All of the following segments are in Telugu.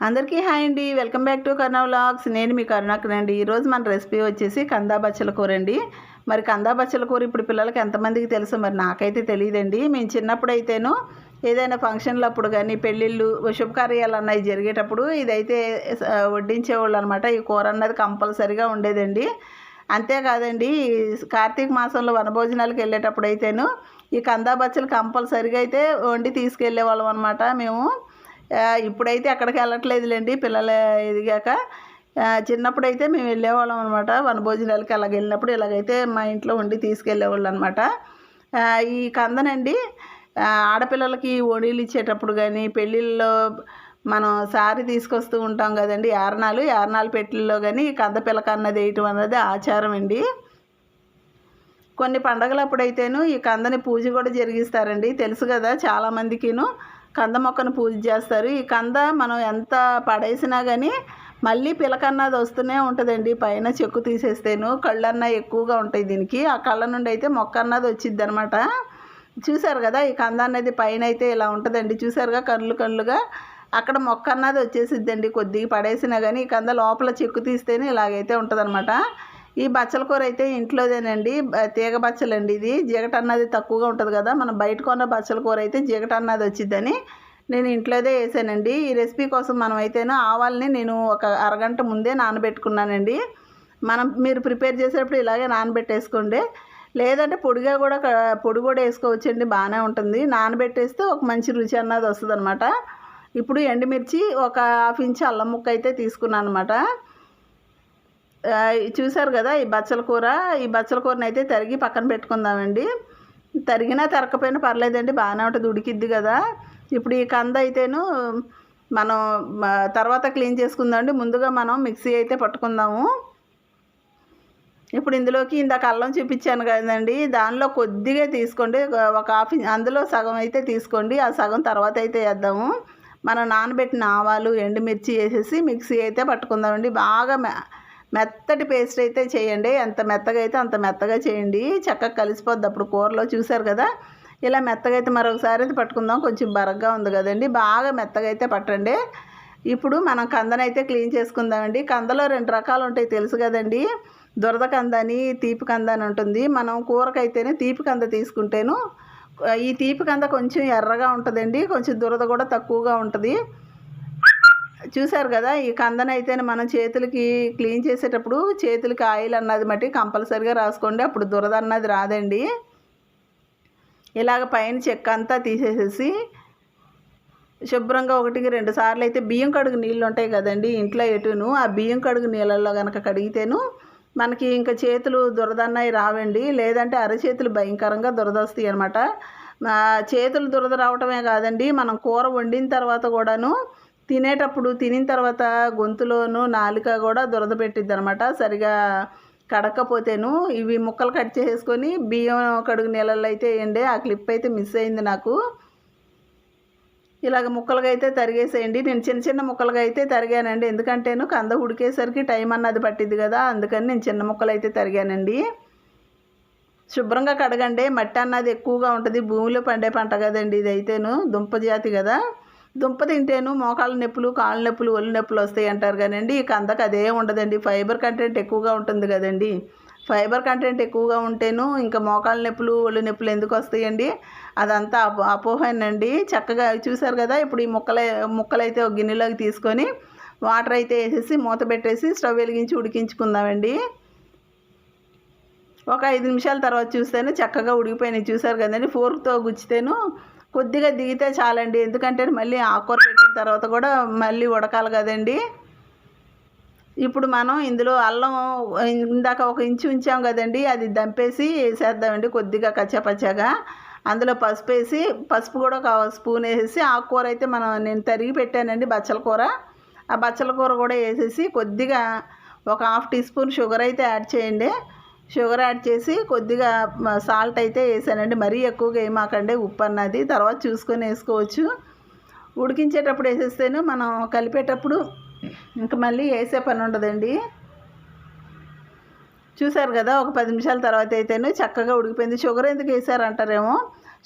అందరికీ హాయ్ అండి. Welcome back to Karna vlogs. నేను మీ కరుణాకరండి ఈరోజు మన రెసిపీ వచ్చేసి కందా బచ్చల కూర అండి. మరి కందా బచ్చల కూర ఇప్పుడు పిల్లలకి ఎంతమందికి తెలుసు? మరి నాకైతే తెలియదండి. మేము చిన్నప్పుడు అయితేను ఏదైనా ఫంక్షన్లు అప్పుడు కానీ పెళ్ళిళ్ళు శుభకార్యాలు అన్నవి జరిగేటప్పుడు ఇదైతే వడ్డించేవాళ్ళు అనమాట ఈ కూర అన్నది కంపల్సరిగా ఉండేదండి. అంతేకాదండి ఈ కార్తీక మాసంలో వనభోజనాలకు వెళ్ళేటప్పుడు అయితేను ఈ కందా బచ్చలు కంపల్సరిగా అయితే వండి తీసుకెళ్ళే వాళ్ళం అనమాట మేము. ఇప్పుడైతే అక్కడికి వెళ్ళట్లేదులేండి. పిల్లలు ఎదిగాక చిన్నప్పుడు చిన్నప్పుడైతే మేము వెళ్ళేవాళ్ళం అనమాట వనభోజనాలకి అలాగ వెళ్ళినప్పుడు ఇలాగైతే మా ఇంట్లో ఉండి తీసుకెళ్ళేవాళ్ళు అనమాట ఈ కందనండి ఆడపిల్లలకి ఓణీలు ఇచ్చేటప్పుడు కానీ పెళ్ళిళ్ళలో మనం సారి తీసుకొస్తూ ఉంటాం కదండి. ఏరణాలు ఏరణాలు పెట్టిల్లో కానీ ఈ కంద పిల్లక అన్నది వేయటం అన్నది ఆచారం అండి. కొన్ని పండగలప్పుడైతేను ఈ కందని పూజ కూడా జరిగిస్తారండి. తెలుసు కదా చాలామందికిను. కంద మొక్కను పూజ చేస్తారు. ఈ కంద మనం ఎంత పడేసినా కానీ మళ్ళీ పిలకన్నది వస్తూనే ఉంటుందండి. పైన చెక్కు తీసేస్తేను కళ్ళన్న ఎక్కువగా ఉంటాయి దీనికి. ఆ కళ్ళ నుండి అయితే మొక్క అన్నది వచ్చిద్ది అనమాట చూశారు కదా ఈ కంద అనేది పైన అయితే ఇలా ఉంటుందండి. చూసారుగా కళ్ళు కళ్ళుగా అక్కడ మొక్క అన్నది వచ్చేసిద్దండి. కొద్దిగా పడేసినా కానీ ఈ కంద లోపల చెక్కు తీస్తేనే ఇలాగైతే ఉంటుందన్నమాట ఈ బచ్చల కూర అయితే ఇంట్లోదేనండి. తీగ బచ్చలండి ఇది. జిగట అన్నది తక్కువగా ఉంటుంది కదా మనం బయట కొన్న బచ్చల కూర అయితే జిగట అన్నది వచ్చిద్దని నేను ఇంట్లోదే వేసానండి. ఈ రెసిపీ కోసం మనం అయితేనే ఆవాల్ని నేను ఒక అరగంట ముందే నానబెట్టుకున్నానండి. మనం మీరు ప్రిపేర్ చేసేటప్పుడు ఇలాగే నానబెట్టేసుకోండి. లేదంటే పొడిగా కూడా పొడి కూడా వేసుకోవచ్చండి బాగానే ఉంటుంది. నానబెట్టేస్తే ఒక మంచి రుచి అన్నది వస్తుంది ఇప్పుడు ఎండుమిర్చి ఒక హాఫ్ ఇంచ్ అల్లం ముక్క అయితే తీసుకున్నాను అనమాట చూశారు కదా ఈ బచ్చల కూర. ఈ బచ్చల కూరని అయితే తరిగి పక్కన పెట్టుకుందామండి. తరిగినా తరకపోయినా పర్లేదండి బాగానే ఉంటుంది ఉడికిద్ది కదా. ఇప్పుడు ఈ కంద అయితేను మనం తర్వాత క్లీన్ చేసుకుందామండి ముందుగా మనం మిక్సీ అయితే పట్టుకుందాము. ఇప్పుడు ఇందులోకి ఇందాక అల్లం చూపించాను కదండి దానిలో కొద్దిగా తీసుకోండి. ఒక హాఫ్ అందులో సగం అయితే తీసుకోండి. ఆ సగం తర్వాత అయితే వేద్దాము. మనం నానబెట్టిన ఆవాలు ఎండుమిర్చి వేసేసి మిక్సీ అయితే పట్టుకుందామండి. బాగా మెత్తటి పేస్ట్ అయితే చేయండి. ఎంత మెత్తగా అయితే అంత మెత్తగా చేయండి. చక్కగా కలిసిపోద్ది. అప్పుడు కూరలో చూసారు కదా? ఇలా మెత్తగా అయితే మరొకసారి అయితే పట్టుకుందాం. కొంచెం బరగ్గా ఉంది కదండి. బాగా మెత్తగా అయితే పట్టండి. ఇప్పుడు మనం కందనైతే క్లీన్ చేసుకుందామండి. కందలో రెండు రకాలు ఉంటాయి తెలుసు కదండి. దురద కంద అని తీపి కంద అని ఉంటుంది. మనం కూరకైతేనే తీపి కంద తీసుకుంటేను ఈ తీపి కంద కొంచెం ఎర్రగా ఉంటుందండి. కొంచెం దురద కూడా తక్కువగా ఉంటుంది. చూసారు కదా ఈ కందనైతే మనం చేతులకి క్లీన్ చేసేటప్పుడు చేతులకి ఆయిల్ అన్నది మట్టి కంపల్సరిగా రాసుకోండి. అప్పుడు దురద అన్నది రాదండి. ఇలాగ పైన చెక్క అంతా తీసేసేసి శుభ్రంగా ఒకటికి రెండు సార్లు అయితే బియ్యం కడుగు నీళ్ళు ఉంటాయి కదండి ఇంట్లో ఎటును ఆ బియ్యం కడుగు నీళ్ళల్లో కనుక కడిగితేను మనకి ఇంకా చేతులు దురదన్నవి రావండి. లేదంటే అరచేతులు భయంకరంగా దురద వస్తాయి అనమాట చేతులు దురద రావటమే కాదండి మనం కూర వండిన తర్వాత కూడాను తినేటప్పుడు తినిన తర్వాత గొంతులోను నాలుక కూడా దురద పెట్టిద్ది అనమాట సరిగా కడకపోతేను ఇవి ముక్కలు కట్ చేసుకొని బియ్యం కడుగు నీళ్ళల్లో అయితే వేయండి. ఆ క్లిప్ అయితే మిస్ అయింది నాకు. ఇలాగ ముక్కలుగా అయితే తరిగేసేయండి. నేను చిన్న చిన్న ముక్కలుగా అయితే తరిగానండి. ఎందుకంటేను కంద ఉడికేసరికి టైం అన్నది పట్టిద్ది కదా అందుకని నేను చిన్న ముక్కలు అయితే తరిగానండి. శుభ్రంగా కడగండి. మట్టి అన్నది ఎక్కువగా ఉంటుంది. భూమిలో పండే పంట కదండి ఇది అయితేను దుంప జాతి కదా. దుంప తింటేను మోకాళ్ళ నొప్పులు కాళ్ళ నొప్పులు ఒళ్ళు నొప్పులు వస్తాయి అంటారు కానండి ఇక కందకు అదే ఉండదండి. ఫైబర్ కంటెంట్ ఎక్కువగా ఉంటుంది కదండి. ఫైబర్ కంటెంట్ ఎక్కువగా ఉంటేను ఇంకా మోకాళ్ళ నొప్పులు ఒళ్ళు నొప్పులు ఎందుకు వస్తాయండి? అదంతా అపో అపోహనండి. చక్కగా చూసారు కదా ఇప్పుడు ఈ ముక్కల ముక్కలైతే ఒక గిన్నెలోకి తీసుకొని వాటర్ అయితే వేసేసి మూత పెట్టేసి స్టవ్ వెలిగించి ఉడికించుకుందామండి. ఒక ఐదు నిమిషాల తర్వాత చూస్తేనే చక్కగా ఉడికిపోయినాయి. చూసారు కదండి. ఫోర్క్తో గుచ్చితేను కొద్దిగా దిగితే చాలండి. ఎందుకంటే మళ్ళీ ఆకుకూర పెట్టిన తర్వాత కూడా మళ్ళీ ఉడకాలి కదండి. ఇప్పుడు మనం ఇందులో అల్లం ఇందాక ఒక ఇంచు ఉంచాం కదండి. అది దంపేసి వేసేద్దామండి కొద్దిగా కచ్చపచ్చగా. అందులో పసుపు వేసి పసుపు కూడా ఒక స్పూన్ వేసేసి ఆకుకూర అయితే మనం నేను తరిగి పెట్టానండి బచ్చల కూర. ఆ బచ్చల కూర కూడా వేసేసి కొద్దిగా ఒక హాఫ్ టీ స్పూన్ షుగర్ అయితే యాడ్ చేయండి. షుగర్ యాడ్ చేసి కొద్దిగా సాల్ట్ అయితే వేసానండి. మరీ ఎక్కువగా ఏమాకండి ఉప్పు అన్నది. తర్వాత చూసుకొని వేసుకోవచ్చు. ఉడికించేటప్పుడు వేసేస్తేనే మనం కలిపేటప్పుడు ఇంకా మళ్ళీ వేసే పని ఉండదండి. చూసారు కదా ఒక పది నిమిషాల తర్వాత అయితేనే చక్కగా ఉడికిపోయింది. షుగర్ ఎందుకు వేసారంటారేమో?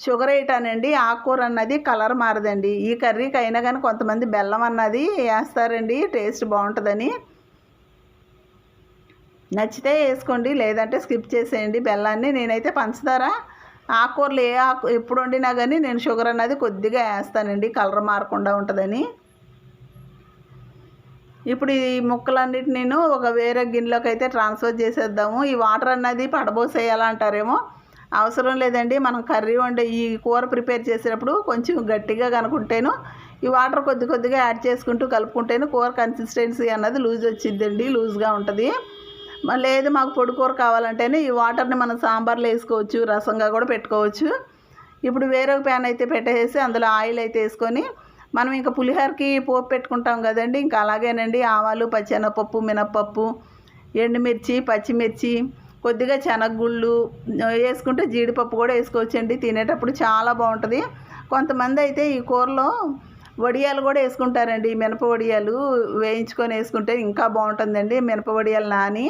షుగర్ వేయటానండి ఆకుకూర అన్నది కలర్ మారదండి. ఈ కర్రీకి అయినా కానీ కొంతమంది బెల్లం అన్నది వేస్తారండి టేస్ట్ బాగుంటుందని. నచ్చితే వేసుకోండి లేదంటే స్కిప్ చేసేయండి. బెల్లాన్ని నేనైతే పంచదార ఆకుకూరలు ఏ ఆకు ఎప్పుడు వండినా కానీ నేను షుగర్ అన్నది కొద్దిగా వేస్తానండి కలర్ మారకుండా ఉంటుందని. ఇప్పుడు ఈ ముక్కలన్నిటి నేను ఒక వేరే గిన్నెలోకి అయితే ట్రాన్స్ఫర్ చేసేద్దాము. ఈ వాటర్ అన్నది పడబోసేయాలంటారేమో. అవసరం లేదండి మనం కర్రీ వండే ఈ కూర ప్రిపేర్ చేసినప్పుడు కొంచెం గట్టిగా కనుకుంటేను. ఈ వాటర్ కొద్ది కొద్దిగా యాడ్ చేసుకుంటూ కలుపుకుంటేను కూర కన్సిస్టెన్సీ అన్నది లూజ్ వచ్చిందండి లూజ్గా ఉంటుంది. లేదు మాకు పొడి కూర కావాలంటేనే ఈ వాటర్ని మనం సాంబార్లో వేసుకోవచ్చు రసంగా కూడా పెట్టుకోవచ్చు. ఇప్పుడు వేరొక ప్యాన్ అయితే పెట్టేసి అందులో ఆయిల్ అయితే వేసుకొని మనం ఇంకా పులిహోరకి పోపు పెట్టుకుంటాం కదండి. ఇంకా అలాగేనండి ఆవాలు పచ్చెనపప్పు మినప్పప్పు ఎండుమిర్చి పచ్చిమిర్చి కొద్దిగా శనగగుళ్ళు వేసుకుంటే జీడిపప్పు కూడా వేసుకోవచ్చండి. తినేటప్పుడు చాలా బాగుంటుంది. కొంతమంది అయితే ఈ కూరలో వడియాలు కూడా వేసుకుంటారండి. మినప వడియాలు వేయించుకొని వేసుకుంటే ఇంకా బాగుంటుందండి. మినప వడియాలు నాని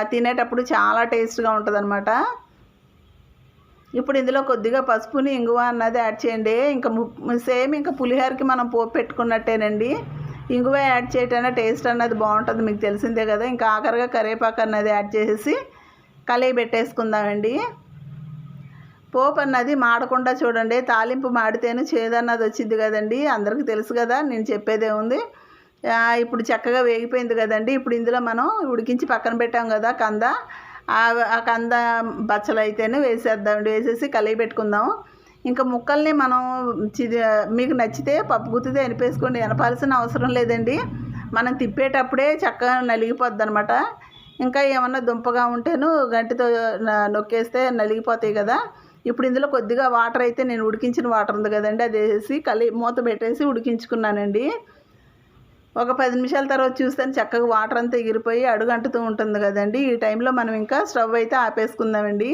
తినేటప్పుడు చాలా టేస్ట్గా ఉంటుంది ఇప్పుడు ఇందులో కొద్దిగా పసుపుని ఇంగువ అన్నది యాడ్ చేయండి. ఇంకా ము- సేమ్ ఇంకా పులిహోరకి మనం పోపు పెట్టుకున్నట్టేనండి. ఇంగువ యాడ్ చేయటం టేస్ట్ అన్నది బాగుంటుంది మీకు తెలిసిందే కదా. ఇంకా ఆఖరిగా కరివేపాకు అన్నది యాడ్ చేసేసి కలిగి పెట్టేసుకుందామండి. పోపు అన్నది మాడకుండా చూడండి. తాలింపు మాడితేనే చేదన్నది వచ్చింది కదండి. అందరికీ తెలుసు కదా నేను చెప్పేదే ఉంది. ఇప్పుడు చక్కగా వేగిపోయింది కదండి. ఇప్పుడు ఇందులో మనం ఉడికించి పక్కన పెట్టాం కదా కంద. ఆ కంద బచ్చలు అయితేనే వేసేద్దామండి. వేసేసి కలిగి పెట్టుకుందాం. ఇంకా ముక్కల్ని మనం చిది మీకు నచ్చితే పప్పు గుత్తితే ఎనిపేసుకోండి. ఎనపాల్సిన అవసరం లేదండి. మనం తిప్పేటప్పుడే చక్కగా నలిగిపోద్ది అనమాట ఇంకా ఏమన్నా దుంపగా ఉంటేను గంటితో నొక్కేస్తే నలిగిపోతాయి కదా. ఇప్పుడు ఇందులో కొద్దిగా వాటర్ అయితే నేను ఉడికించిన వాటర్ ఉంది కదండి. అది వేసి కలి మూత పెట్టేసి ఉడికించుకున్నానండి. ఒక పది నిమిషాల తర్వాత చూస్తే చక్కగా వాటర్ అంతా ఎగిరిపోయి అడుగంటుతూ ఉంటుంది కదండి. ఈ టైంలో మనం ఇంకా స్టవ్ అయితే ఆపేసుకుందామండి.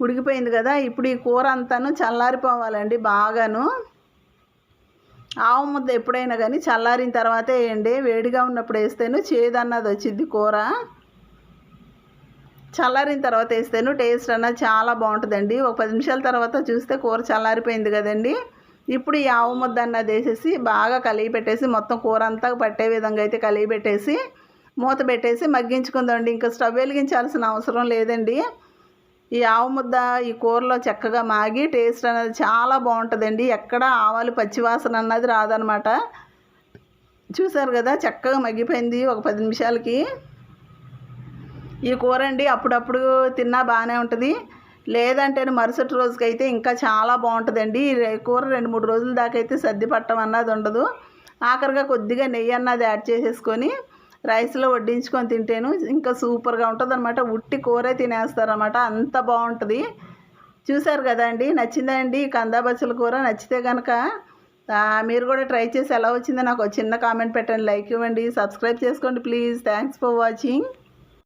ఉడికిపోయింది కదా ఇప్పుడు ఈ కూర అంతాను చల్లారిపోవాలండి బాగాను. ఆవు ముద్ద ఎప్పుడైనా కానీ చల్లారిన తర్వాతే వేయండి. వేడిగా ఉన్నప్పుడు వేస్తేను చేదన్నది వచ్చింది కూర. చల్లారిన తర్వాత వేస్తేను టేస్ట్ అన్నది చాలా బాగుంటుందండి. ఒక పది నిమిషాల తర్వాత చూస్తే కూర చల్లారిపోయింది కదండి. ఇప్పుడు ఈ ఆవు ముద్ద అన్నది వేసేసి బాగా కలిగి పెట్టేసి మొత్తం కూర అంతా పట్టే విధంగా అయితే కలిగి పెట్టేసి మూత పెట్టేసి మగ్గించుకుందామండి. ఇంకా స్టవ్ వెలిగించాల్సిన అవసరం లేదండి. ఈ ఆవు ముద్ద ఈ కూరలో చక్కగా మాగి టేస్ట్ అనేది చాలా బాగుంటుందండి. ఎక్కడ ఆవాలు పచ్చివాసన అన్నది రాదనమాట చూసారు కదా చక్కగా మగ్గిపోయింది ఒక పది నిమిషాలకి. ఈ కూర అండి అప్పుడప్పుడు తిన్నా బాగానే ఉంటుంది. లేదంటే మరుసటి రోజుకైతే ఇంకా చాలా బాగుంటుందండి. కూర రెండు మూడు రోజుల దాకా అయితే సర్ది పట్టం అన్నది ఉండదు. ఆఖరిగా కొద్దిగా నెయ్యి అన్నది యాడ్ చేసేసుకొని రైస్లో వడ్డించుకొని తింటేను ఇంకా సూపర్గా ఉంటుంది అనమాట ఉట్టి కూరే తినేస్తారనమాట అంత బాగుంటుంది. చూశారు కదా అండి కందాబచ్చల కూర. నచ్చితే కనుక మీరు కూడా ట్రై చేసి ఎలా వచ్చిందో నాకు చిన్న కామెంట్ పెట్టండి లైక్ ఇవ్వండి సబ్స్క్రైబ్ చేసుకోండి ప్లీజ్. Thanks for watching.